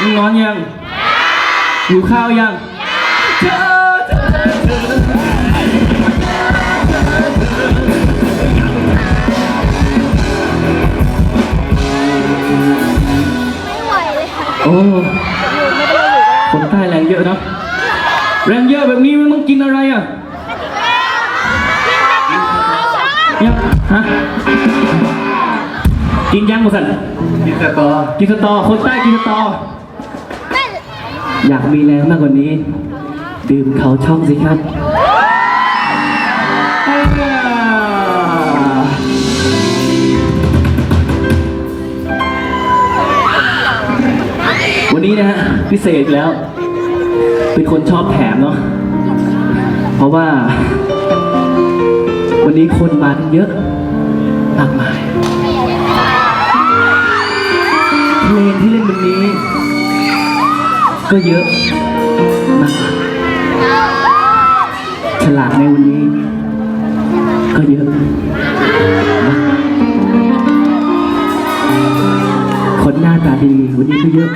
มึงนอนยังหิวข้าวยังเธอเธอเธอไม่ไหวเลยค่ะโอ้คนใต้แรงเยอะเนาะแรงเยอะแบบนี้มันต้องกินอะไรอะยังฮะกินยังบุสันกินแต่ต่อกินสตอ คนใต้กินสตอไม่ อยากมีแรงมากกว่านี้ ดื่มเขาช่องสิครับ วันนี้นะฮะพิเศษแล้ว เป็นคนชอบแถมเนาะเพราะว่า วันนี้คนมากันเยอะมากมายเพลงที่เล่นวัน ก็เยอะฉลากในวันนี้ ก็เยอะคนหน้าตาดีวันนี้ก็เยอะ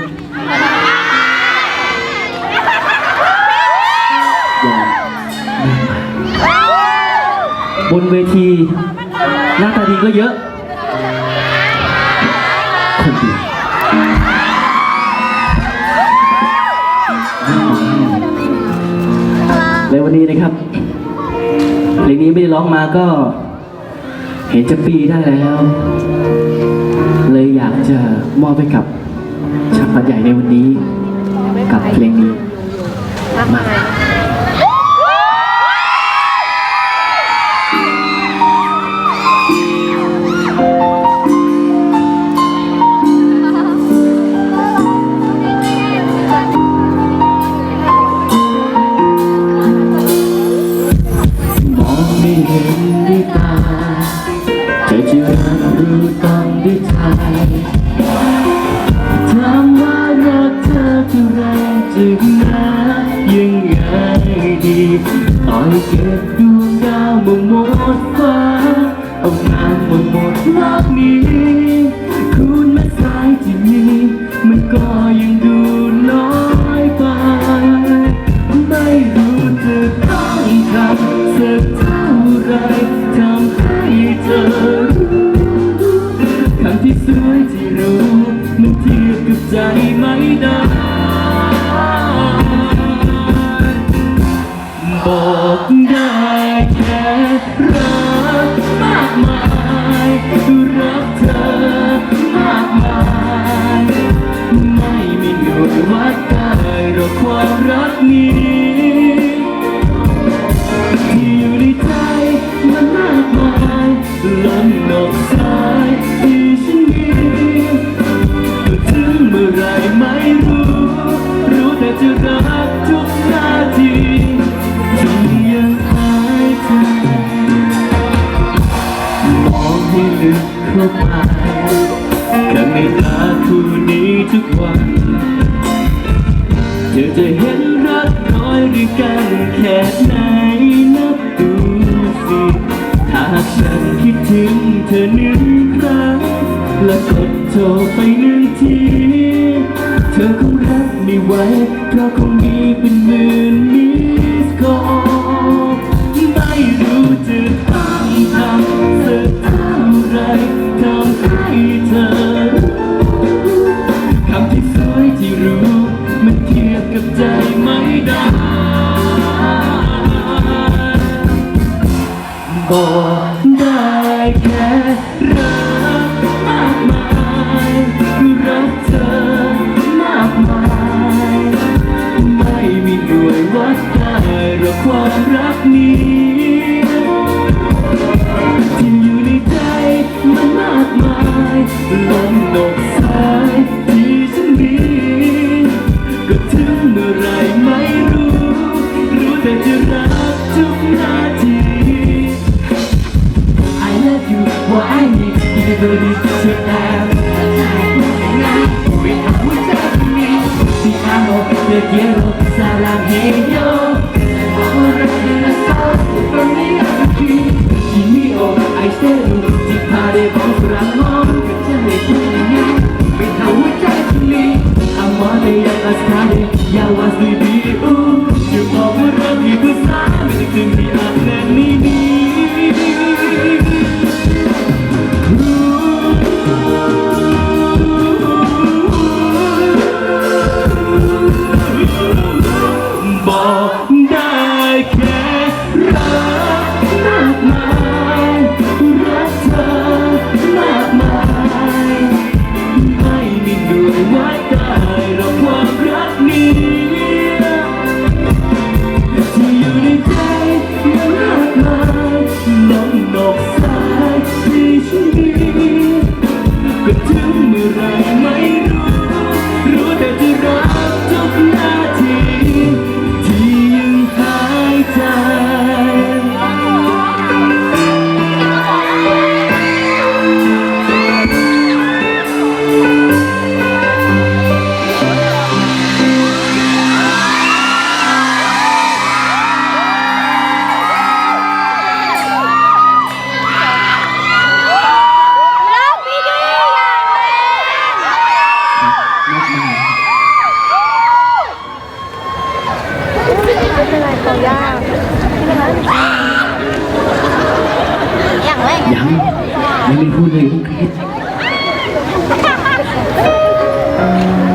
ย่างมากมายบนเวทีหน้าตาดีก็เยอะคนดี ในวันนี้นะครับเพลงนี้ไม่ได้ร้องมาก็ เห็นจะปีได้แล้ว เลยอยากจะมอบให้กับชาวปัญใหญ่ในวันนี้ กับเพลงนี้ มาก ไรจึงรักยังไงดีต่อยเก็บดวงดาวหมดฟ้าเอางานหมดหมดโลกนี้คุณแม่สายที่มีมันก็ยังดูน้อยไป ไม่รู้จะต้องทำสักเท่าไรทำให้เธอรู้คำที่สวยที่รู้มันเทียบกับใจ ลึกเข้าไปข้างในตาคู่นี้ทุกวันเธอจะเห็นรักน้อยด้วยกันแค่ไหนนับดูสิถ้าฉันคิดถึงเธอหนึ่งครั้งและกดโทรไปหนึ่งทีเธอคงรับไม่ไหวเพราะคงมีเป็นหมื่นมิ บอกได้แค่รักมากมายรักเธอมากมาย ไม่มีหน่วยวัดได้หรอกความรักนี้ที่อยู่ในใจมันมากมายลมดอกสายที่ฉันมีก็ถึงเมื่อไรไม่รู้ รู้แต่จะรักทุกนา I need you to believe to have ไม่ทำหัวใจนี้ Ti amo, te quiero, sarangueño Ahora de la sal, por mi aquí Kimi o aishiteru, jipare boku ramon ก็จะไม่พูดยังไงไม่ทำหัวใจนี้ I'm on ก็ถึงเมื่อไรไม่รู้ ยังไม่พูดเลยต้องคลิด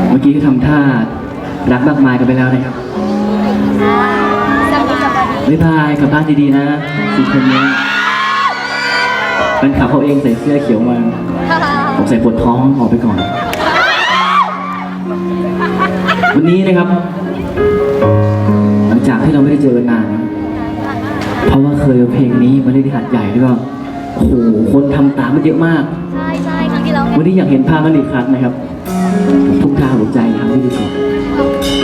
เมื่อกี้ก็ทำท่ารักมากมายกันไปแล้วนะครับบ๊ายบายกลับบ้านดีๆนะสี่คนนี้แฟนคลับเขาเองใส่เสื้อเขียวมาผมใส่ปวดท้องออกไปก่อน วันนี้นะครับ หลังจากที่เราไม่ได้เจอกันนาน เพราะว่าเคยเอาเพลงนี้มาเล่นที่หาดใหญ่แล้วยก็ โอ้โหคนทำตามมันเยอะมาก ใช่ใช่ครั้งที่แล้ววันนี้อยากเห็นภาพมันอีกครั้งนะครับ ทุกท่าหัวใจทำให้ดีก่อน